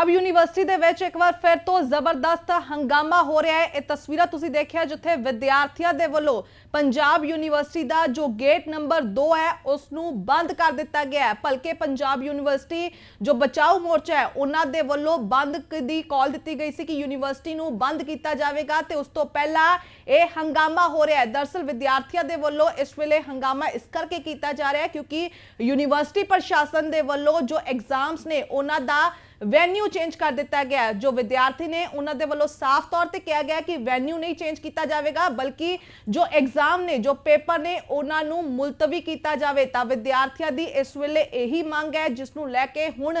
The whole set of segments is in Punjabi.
ਪੰਜਾਬ ਯੂਨੀਵਰਸਿਟੀ ਦੇ ਵਿੱਚ ਇੱਕ ਵਾਰ ਫਿਰ ਤੋਂ ਜ਼ਬਰਦਸਤ ਹੰਗਾਮਾ ਹੋ ਰਿਹਾ ਹੈ। ਇਹ ਤਸਵੀਰਾਂ ਤੁਸੀਂ ਦੇਖਿਆ ਜਿੱਥੇ ਵਿਦਿਆਰਥੀਆਂ ਦੇ ਵੱਲੋਂ ਪੰਜਾਬ ਯੂਨੀਵਰਸਿਟੀ ਦਾ ਜੋ ਗੇਟ ਨੰਬਰ 2 ਹੈ, ਉਸ ਨੂੰ ਬੰਦ ਕਰ ਦਿੱਤਾ ਗਿਆ ਹੈ। ਭਲਕੇ ਪੰਜਾਬ ਯੂਨੀਵਰਸਿਟੀ ਜੋ ਬਚਾਓ ਮੋਰਚਾ ਹੈ, ਉਹਨਾਂ ਦੇ ਵੱਲੋਂ ਬੰਦ ਦੀ ਕਾਲ ਦਿੱਤੀ ਗਈ ਸੀ ਕਿ ਯੂਨੀਵਰਸਿਟੀ ਨੂੰ ਬੰਦ ਕੀਤਾ ਜਾਵੇਗਾ ਤੇ ਉਸ ਤੋਂ ਪਹਿਲਾਂ ਇਹ ਹੰਗਾਮਾ ਹੋ ਰਿਹਾ ਹੈ। ਦਰਸਲ ਵਿਦਿਆਰਥੀਆਂ ਦੇ ਵੱਲੋਂ ਇਸ ਵੇਲੇ ਹੰਗਾਮਾ ਇਸ ਕਰਕੇ ਕੀਤਾ ਜਾ ਰਿਹਾ ਹੈ ਕਿਉਂਕਿ ਯੂਨੀਵਰਸਿਟੀ ਪ੍ਰਸ਼ਾਸਨ ਦੇ ਵੱਲੋਂ ਜੋ ਐਗਜ਼ਾਮਸ ਨੇ, ਉਹਨਾਂ ਦਾ ਵੈਨਿਊ ਚੇਂਜ ਕਰ ਦਿੱਤਾ ਗਿਆ ਜੋ ਵਿਦਿਆਰਥੀ ਨੇ ਉਹਨਾਂ ਦੇ ਵੱਲੋਂ ਸਾਫ਼ ਤੌਰ ਤੇ ਕਿਹਾ ਗਿਆ ਕਿ ਵੈਨਿਊ ਨਹੀਂ ਚੇਂਜ ਕੀਤਾ ਜਾਵੇਗਾ, ਬਲਕਿ ਜੋ ਐਗਜ਼ਾਮ ਨੇ, ਜੋ ਪੇਪਰ ਨੇ, ਉਹਨਾਂ ਨੂੰ ਮੁਲਤਵੀ ਕੀਤਾ ਜਾਵੇ। ਤਾਂ ਵਿਦਿਆਰਥੀਆਂ ਦੀ ਇਸ ਵੇਲੇ ਇਹੀ ਮੰਗ ਹੈ, ਜਿਸ ਨੂੰ ਲੈ ਕੇ ਹੁਣ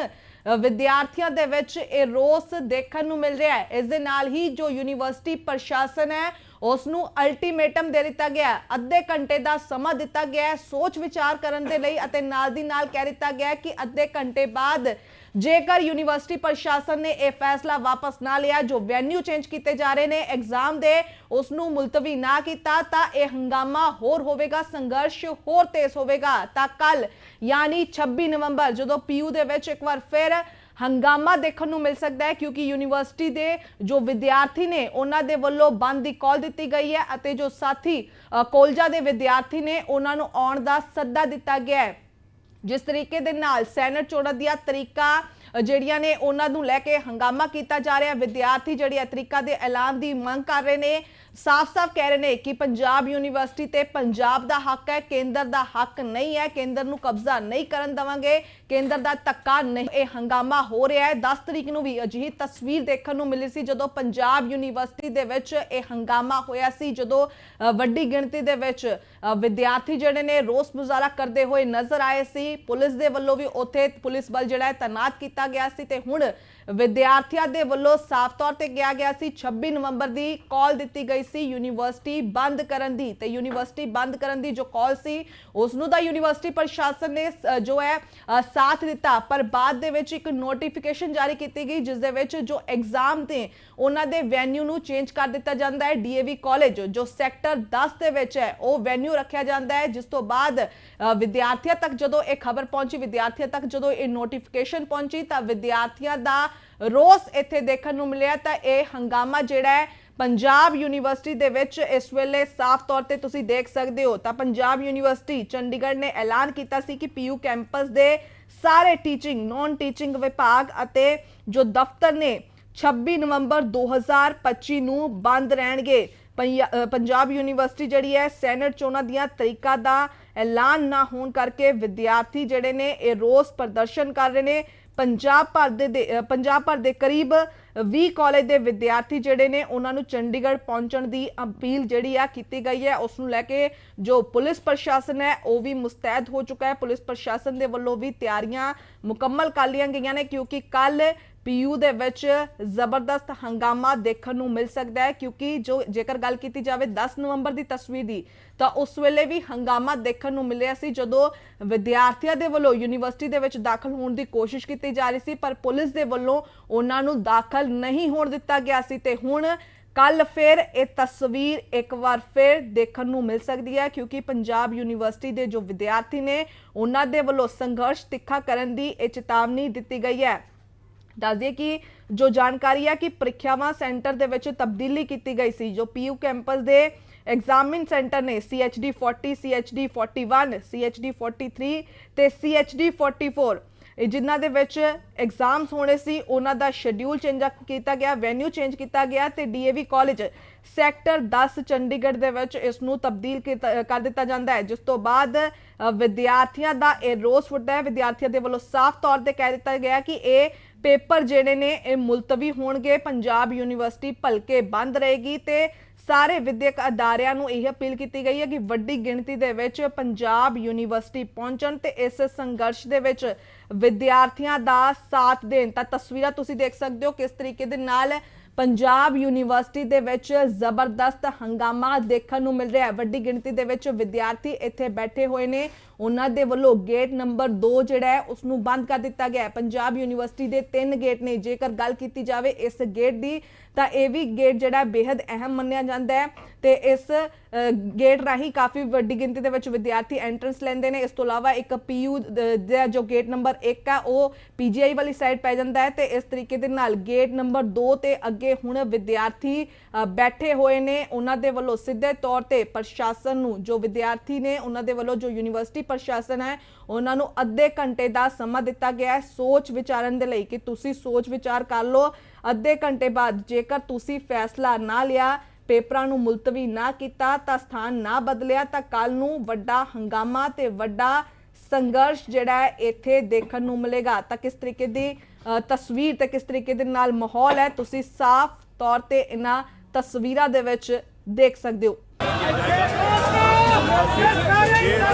ਵਿਦਿਆਰਥੀਆਂ ਦੇ ਵਿੱਚ ਇਹ ਰੋਸ ਦੇਖਣ ਨੂੰ ਮਿਲ ਰਿਹਾ ਹੈ। ਇਸ ਦੇ ਨਾਲ ਹੀ ਜੋ ਯੂਨੀਵਰਸਿਟੀ ਪ੍ਰਸ਼ਾਸਨ ਹੈ ਉਸ ਨੂੰ ਅਲਟੀਮੇਟਮ ਦੇ ਦਿੱਤਾ ਗਿਆ ਅੱਧੇ ਘੰਟੇ ਦਾ ਸਮਾਂ ਦਿੱਤਾ ਗਿਆ ਸੋਚ ਵਿਚਾਰ ਕਰਨ ਦੇ ਲਈ ਅਤੇ ਨਾਲ ਦੀ ਨਾਲ ਕਹਿ ਦਿੱਤਾ ਗਿਆ ਕਿ ਅੱਧੇ ਘੰਟੇ ਬਾਅਦ ਜੇਕਰ ਯੂਨੀਵਰਸਿਟੀ ਪ੍ਰਸ਼ਾਸਨ ਨੇ ਇਹ ਫੈਸਲਾ ਵਾਪਸ ਨਾ ਲਿਆ, ਜੋ ਵੈਨਿਊ ਚੇਂਜ ਕੀਤੇ ਜਾ ਰਹੇ ਨੇ ਐਗਜ਼ਾਮ ਦੇ ਉਸ ਨੂੰ ਮੁਲਤਵੀ ਨਾ ਕੀਤਾ, ਤਾਂ ਇਹ ਹੰਗਾਮਾ ਹੋਰ ਹੋਵੇਗਾ, ਸੰਘਰਸ਼ ਹੋਰ ਤੇਜ਼ ਹੋਵੇਗਾ। ਤਾਂ ਕੱਲ ਯਾਨੀ 26 ਨਵੰਬਰ, ਜਦੋਂ ਪੀਯੂ ਦੇ ਵਿੱਚ ਇੱਕ ਵਾਰ ਫਿਰ ਹੰਗਾਮਾ ਦੇਖਣ ਨੂੰ ਮਿਲ ਸਕਦਾ ਹੈ ਕਿਉਂਕਿ ਯੂਨੀਵਰਸਿਟੀ ਦੇ ਜੋ ਵਿਦਿਆਰਥੀ ਨੇ ਉਹਨਾਂ ਦੇ ਵੱਲੋਂ ਬੰਦ ਦੀ ਕਾਲ ਦਿੱਤੀ ਗਈ ਹੈ ਅਤੇ ਜੋ ਸਾਥੀ ਅ, ਕੋਲਜਾ ਦੇ ਵਿਦਿਆਰਥੀ ਨੇ ਉਹਨਾਂ ਨੂੰ ਆਉਣ ਦਾ ਸੱਦਾ ਦਿੱਤਾ ਗਿਆ ਹੈ। ਜਿਸ ਤਰੀਕੇ ਦੇ ਨਾਲ ਸੈਨੇਟ ਚੋਣਾਂ ਦੀਆਂ ਤਰੀਕਾ ਜਿਹੜੀਆਂ ਨੇ ਉਹਨਾਂ ਨੂੰ ਲੈ ਕੇ ਹੰਗਾਮਾ ਕੀਤਾ ਜਾ ਰਿਹਾ ਵਿਦਿਆਰਥੀ ਜਿਹੜੇ ਹੈ ਤਰੀਕਾ ਦੇ ਐਲਾਨ ਦੀ ਮੰਗ ਕਰ ਰਹੇ ਨੇ, ਸਾਫ਼-ਸਾਫ਼ ਕਹਿ ਰਹੇ ਨੇ ਕਿ ਪੰਜਾਬ ਯੂਨੀਵਰਸਿਟੀ ਤੇ ਪੰਜਾਬ ਦਾ ਹੱਕ ਹੈ, ਕੇਂਦਰ ਦਾ ਹੱਕ ਨਹੀਂ ਹੈ, ਕੇਂਦਰ ਨੂੰ ਕਬਜ਼ਾ ਨਹੀਂ ਕਰਨ ਦਵਾਂਗੇ, ਕੇਂਦਰ ਦਾ ਧੱਕਾ ਨਹੀਂ। ਇਹ ਹੰਗਾਮਾ ਹੋ ਰਿਹਾ ਹੈ। 10 ਤਰੀਕ ਨੂੰ ਵੀ ਅਜਿਹੀ ਤਸਵੀਰ ਦੇਖਣ ਨੂੰ ਮਿਲੀ ਸੀ ਜਦੋਂ ਪੰਜਾਬ ਯੂਨੀਵਰਸਿਟੀ ਦੇ ਵਿੱਚ ਇਹ ਹੰਗਾਮਾ ਹੋਇਆ ਸੀ, ਜਦੋਂ ਵੱਡੀ ਗਿਣਤੀ ਦੇ ਵਿੱਚ ਵਿਦਿਆਰਥੀ ਜਿਹੜੇ ਨੇ ਰੋਸ ਮੁਜ਼ਾਹਰਾ ਕਰਦੇ ਹੋਏ ਨਜ਼ਰ ਆਏ ਸੀ। ਪੁਲਿਸ ਦੇ ਵੱਲੋਂ ਵੀ ਉੱਥੇ ਪੁਲਿਸ ਬਲ ਜਿਹੜਾ ਹੈ, ਤੈਨਾਤ ਕੀਤਾ ਗਿਆ ਸੀ ਤੇ ਹੁਣ ਵਿਦਿਆਰਥੀਆਂ ਦੇ ਵੱਲੋਂ ਸਾਫ਼ ਤੌਰ ਤੇ ਕਿਹਾ ਗਿਆ ਸੀ 26 ਨਵੰਬਰ ਦੀ ਕਾਲ ਦਿੱਤੀ ਗਈ ਸੀ ਯੂਨੀਵਰਸਿਟੀ ਬੰਦ ਕਰਨ ਦੀ ਤੇ ਯੂਨੀਵਰਸਿਟੀ ਬੰਦ ਕਰਨ ਦੀ ਜੋ ਕਾਲ ਸੀ ਉਸ ਨੂੰ ਤਾਂ ਯੂਨੀਵਰਸਿਟੀ ਪ੍ਰਸ਼ਾਸਨ ਨੇ ਜੋ ਹੈ ਸਾਥ ਦਿੱਤਾ, ਪਰ ਬਾਅਦ ਦੇ ਵਿੱਚ ਇੱਕ ਨੋਟੀਫਿਕੇਸ਼ਨ ਜਾਰੀ ਕੀਤੀ ਗਈ, ਜਿਸ ਦੇ ਵਿੱਚ ਜੋ ਐਗਜ਼ਾਮ ਤੇ ਉਹਨਾਂ ਦੇ ਵੈਨਿਊ ਨੂੰ ਚੇਂਜ ਕਰ ਦਿੱਤਾ ਜਾਂਦਾ ਹੈ ਡੀਏਵੀ ਕਾਲਜ ਜੋ ਸੈਕਟਰ 10 ਦੇ ਵਿੱਚ ਹੈ, ਉਹ ਵੈਨਿਊ ਰੱਖਿਆ ਜਾਂਦਾ ਹੈ, ਜਿਸ ਤੋਂ ਬਾਅਦ ਵਿਦਿਆਰਥੀਆਂ ਤੱਕ ਜਦੋਂ ਇਹ ਖਬਰ ਪਹੁੰਚੀ, ਵਿਦਿਆਰਥੀਆਂ ਤੱਕ ਜਦੋਂ ਇਹ ਨੋਟੀਫਿਕੇਸ਼ਨ ਪਹੁੰਚੀ ਤਾਂ ਵਿਦਿਆਰਥੀਆਂ ਦਾ ਰੋਸ ਇੱਥੇ ਦੇਖਣ ਨੂੰ ਮਿਲਿਆ ਤਾਂ ਇਹ ਹੰਗਾਮਾ ਜਿਹੜਾ ਹੈ ਪੰਜਾਬ ਯੂਨੀਵਰਸਿਟੀ ਦੇ ਵਿੱਚ ਇਸ ਵੇਲੇ ਸਾਫ਼ ਤੌਰ ਤੇ ਤੁਸੀਂ ਦੇਖ ਸਕਦੇ ਹੋ। ਤਾਂ ਪੰਜਾਬ ਯੂਨੀਵਰਸਿਟੀ ਚੰਡੀਗੜ੍ਹ ਨੇ ਐਲਾਨ ਕੀਤਾ ਸੀ ਕਿ ਪੀਯੂ ਕੈਂਪਸ ਦੇ ਸਾਰੇ ਟੀਚਿੰਗ ਨਾਨ ਟੀਚਿੰਗ ਵਿਭਾਗ ਅਤੇ ਜੋ ਦਫ਼ਤਰ ਨੇ 26 ਨਵੰਬਰ 2025 ਨੂੰ ਬੰਦ ਰਹਿਣਗੇ। ਪੰਜਾਬ ਯੂਨੀਵਰਸਿਟੀ ਜਿਹੜੀ ਹੈ, ਸੈਨੇਟ ਚੋਣਾਂ ਦੀਆਂ ਤਰੀਕਾ ਦਾ ਐਲਾਨ ਨਾ ਹੋਣ ਕਰਕੇ ਵਿਦਿਆਰਥੀ ਜਿਹੜੇ ਨੇ ਇਹ ਰੋਸ ਪ੍ਰਦਰਸ਼ਨ ਕਰ ਰਹੇ ਨੇ। ਪੰਜਾਬ ਭਰ ਦੇ ਦੇ- ਪੰਜਾਬ ਭਰ ਦੇ ਕਰੀਬ 20 ਕਾਲਜ ਦੇ ਵਿਦਿਆਰਥੀ ਜਿਹੜੇ ਨੇ, ਉਹਨਾਂ ਨੂੰ ਚੰਡੀਗੜ੍ਹ ਪਹੁੰਚਣ ਦੀ ਅਪੀਲ ਜਿਹੜੀ ਆ ਕੀਤੀ ਗਈ ਹੈ। ਉਸ ਨੂੰ ਲੈ ਕੇ ਜੋ ਪੁਲਿਸ ਪ੍ਰਸ਼ਾਸਨ ਹੈ, ਉਹ ਵੀ ਮੁਸਤੈਦ ਹੋ ਚੁੱਕਾ ਹੈ। ਪੁਲਿਸ ਪ੍ਰਸ਼ਾਸਨ ਦੇ ਵੱਲੋਂ ਵੀ ਤਿਆਰੀਆਂ ਮੁਕੰਮਲ ਕਰ ਲਈਆਂ ਗਈਆਂ ਨੇ, ਕਿਉਂਕਿ ਕੱਲ ਪੀਯੂ ਦੇ ਵਿੱਚ ਜ਼ਬਰਦਸਤ ਹੰਗਾਮਾ ਦੇਖਣ ਨੂੰ ਮਿਲ ਸਕਦਾ ਹੈ, ਕਿਉਂਕਿ ਜੋ ਜੇਕਰ ਗੱਲ ਕੀਤੀ ਜਾਵੇ 10 ਨਵੰਬਰ ਦੀ ਤਸਵੀਰ ਦੀ, ਤਾਂ ਉਸ ਵੇਲੇ ਵੀ ਹੰਗਾਮਾ ਦੇਖਣ ਨੂੰ ਮਿਲਿਆ ਸੀ, ਜਦੋਂ ਵਿਦਿਆਰਥੀਆਂ ਦੇ ਵੱਲੋਂ ਯੂਨੀਵਰਸਿਟੀ ਦੇ ਵਿੱਚ ਦਾਖਲ ਹੋਣ ਦੀ ਕੋਸ਼ਿਸ਼ ਕੀਤੀ ਜਾ ਰਹੀ ਸੀ, ਪਰ ਪੁਲਿਸ ਦੇ ਵੱਲੋਂ ਉਹਨਾਂ ਨੂੰ ਦਾਖਲ ਨਹੀਂ ਹੋਣ ਦਿੱਤਾ ਗਿਆ ਸੀ, ਤੇ ਹੁਣ ਕੱਲ ਫਿਰ ਇਹ ਤਸਵੀਰ ਇੱਕ ਵਾਰ ਫਿਰ ਦੇਖਣ ਨੂੰ ਮਿਲ ਸਕਦੀ ਹੈ, ਕਿਉਂਕਿ ਪੰਜਾਬ ਯੂਨੀਵਰਸਿਟੀ ਦੇ ਜੋ ਵਿਦਿਆਰਥੀ ਨੇ, ਉਹਨਾਂ ਦੇ ਵੱਲੋਂ ਸੰਘਰਸ਼ ਤਿੱਖਾ ਕਰਨ ਦੀ ਇਹ ਚੇਤਾਵਨੀ ਦਿੱਤੀ ਗਈ ਹੈ। ਦੱਸ ਦਈਏ ਕਿ ਜੋ ਜਾਣਕਾਰੀ ਹੈ ਕਿ ਪ੍ਰੀਖਿਆਵਾਂ ਸੈਂਟਰ ਦੇ ਵਿੱਚ ਤਬਦੀਲੀ ਕੀਤੀ ਗਈ ਸੀ, ਜੋ ਪੀਯੂ ਕੈਂਪਸ ਦੇ ਐਗਜ਼ਾਮਿਨ ਸੈਂਟਰ ਨੇ CHD 40 CHD 41 CHD 43 ਤੇ CHD 44 ਇਹ ਜਿਨ੍ਹਾਂ ਦੇ ਵਿੱਚ ਐਗਜ਼ਾਮਸ ਹੋਣੇ ਸੀ, ਉਹਨਾਂ ਦਾ ਸ਼ੈਡਿਊਲ ਚੇਂਜ ਕੀਤਾ ਗਿਆ ਵੈਨਿਊ ਚੇਂਜ ਕੀਤਾ ਗਿਆ ਤੇ ਡੀਏਵੀ ਕਾਲਜ ਸੈਕਟਰ 10 ਚੰਡੀਗੜ੍ਹ ਦੇ ਵਿੱਚ ਇਸ ਨੂੰ ਤਬਦੀਲ ਕੀਤਾ- ਕਰ ਦਿੱਤਾ ਜਾਂਦਾ ਹੈ, ਜਿਸ ਤੋਂ ਬਾਅਦ ਵਿਦਿਆਰਥੀਆਂ ਦਾ ਇਹ ਰੋਸ ਉੱਠਦਾ ਹੈ, ਵਿਦਿਆਰਥੀਆਂ ਦੇ ਵੱਲੋਂ ਸਾਫ਼ ਤੌਰ ਤੇ ਕਹਿ ਦਿੱਤਾ ਗਿਆ ਕਿ ਇਹ ਪੇਪਰ ਜਿਹੜੇ ਨੇ ਇਹ ਮੁਲਤਵੀ ਹੋਣਗੇ, ਪੰਜਾਬ ਯੂਨੀਵਰਸਿਟੀ ਭਲਕੇ ਬੰਦ ਰਹੇਗੀ ਤੇ ਸਾਰੇ ਵਿਦਿਅਕ ਅਦਾਰਿਆਂ ਨੂੰ ਇਹ ਅਪੀਲ ਕੀਤੀ ਗਈ ਹੈ ਕਿ ਵੱਡੀ ਗਿਣਤੀ ਦੇ ਵਿੱਚ ਪੰਜਾਬ ਯੂਨੀਵਰਸਿਟੀ ਪਹੁੰਚਣ ਤੇ ਇਸ ਸੰਘਰਸ਼ ਦੇ ਵਿੱਚ ਵਿਦਿਆਰਥੀਆਂ ਦਾ ਸਾਥ ਦੇਣ। ਤਾਂ ਤਸਵੀਰਾਂ ਤੁਸੀਂ ਦੇਖ ਸਕਦੇ ਹੋ ਕਿਸ ਤਰੀਕੇ ਦੇ ਨਾਲ ਪੰਜਾਬ ਯੂਨੀਵਰਸਿਟੀ ਦੇ ਵਿੱਚ ਜ਼ਬਰਦਸਤ ਹੰਗਾਮਾ ਦੇਖਣ ਨੂੰ ਮਿਲ ਰਿਹਾ ਹੈ। ਵੱਡੀ ਗਿਣਤੀ ਦੇ ਵਿੱਚ ਵਿਦਿਆਰਥੀ ਇੱਥੇ ਬੈਠੇ ਹੋਏ ਨੇ ਉਹਨਾਂ ਦੇ ਵੱਲੋਂ ਗੇਟ ਨੰਬਰ 2 ਜਿਹੜਾ ਹੈ ਉਸ ਨੂੰ ਬੰਦ ਕਰ ਦਿੱਤਾ ਗਿਆ ਹੈ। ਪੰਜਾਬ ਯੂਨੀਵਰਸਿਟੀ ਦੇ ਤਿੰਨ ਗੇਟ ਨੇ। ਜੇਕਰ ਗੱਲ ਕੀਤੀ ਜਾਵੇ ਇਸ ਗੇਟ ਦੀ, ਤਾਂ ਇਹ ਵੀ ਗੇਟ ਜਿਹੜਾ ਹੈ ਬੇहद ਅਹਿਮ ਮੰਨਿਆ ਜਾਂਦਾ ਹੈ ਤੇ ਇਸ ਗੇਟ ਰਾਹੀਂ ਕਾਫੀ ਵੱਡੀ ਗਿਣਤੀ ਦੇ ਵਿੱਚ ਵਿਦਿਆਰਥੀ ਐਂਟਰੈਂਸ ਲੈਂਦੇ ਨੇ। ਇਸ ਤੋਂ ਇਲਾਵਾ ਇੱਕ ਪੀਯੂ ਦਾ ਜੋ ਗੇਟ ਨੰਬਰ 1 ਆ, ਉਹ ਪੀਜੀਆਈ ਵਾਲੀ ਸਾਈਡ ਪੈ ਜਾਂਦਾ ਹੈ ਤੇ ਇਸ ਤਰੀਕੇ ਦੇ ਨਾਲ ਗੇਟ ਨੰਬਰ 2 ਤੇ ਅੱਗੇ ਹੁਣ ਵਿਦਿਆਰਥੀ ਬੈਠੇ ਹੋਏ ਨੇ। ਉਹਨਾਂ ਦੇ ਵੱਲੋਂ ਸਿੱਧੇ ਤੌਰ ਤੇ ਪ੍ਰਸ਼ਾਸਨ ਨੂੰ ਜੋ ਵਿਦਿਆਰਥੀ ਨੇ, ਉਹਨਾਂ ਦੇ ਵੱਲੋਂ ਜੋ ਯੂਨੀਵਰਸਿਟੀ ਪ੍ਰਸ਼ਾਸਨ ਹੈ, ਉਹਨਾਂ ਨੂੰ ਅੱਧੇ ਘੰਟੇ ਦਾ ਸਮਾਂ ਦਿੱਤਾ ਗਿਆ ਹੈ ਸੋਚ ਵਿਚਾਰਨ ਦੇ ਲਈ ਕਿ ਤੁਸੀਂ ਸੋਚ ਵਿਚਾਰ ਕਰ ਲਓ। ਅੱਧੇ ਘੰਟੇ ਬਾਅਦ ਜੇਕਰ ਤੁਸੀਂ ਫੈਸਲਾ ਨਾ ਲਿਆ, ਪੇਪਰਾਂ ਨੂੰ ਮੁਲਤਵੀ ਨਾ ਕੀਤਾ, ਤਾਂ ਸਥਾਨ ਨਾ ਬਦਲਿਆ, ਤਾਂ ਕੱਲ ਨੂੰ ਵੱਡਾ ਹੰਗਾਮਾ ਤੇ ਵੱਡਾ ਸੰਘਰਸ਼ ਜਿਹੜਾ ਹੈ ਇੱਥੇ ਦੇਖਣ ਨੂੰ ਮਿਲੇਗਾ। ਤਾਂ ਕਿਸ ਤਰੀਕੇ ਦੀ ਤਸਵੀਰ ਤੇ ਕਿਸ ਤਰੀਕੇ ਦੇ ਨਾਲ ਮਾਹੌਲ ਹੈ, ਤੁਸੀਂ ਸਾਫ਼ ਤੌਰ ਤੇ ਇਹਨਾਂ ਤਸਵੀਰਾਂ ਦੇ ਵਿੱਚ ਦੇਖ ਸਕਦੇ ਹੋ। ਤਸਵੀਰਾਂ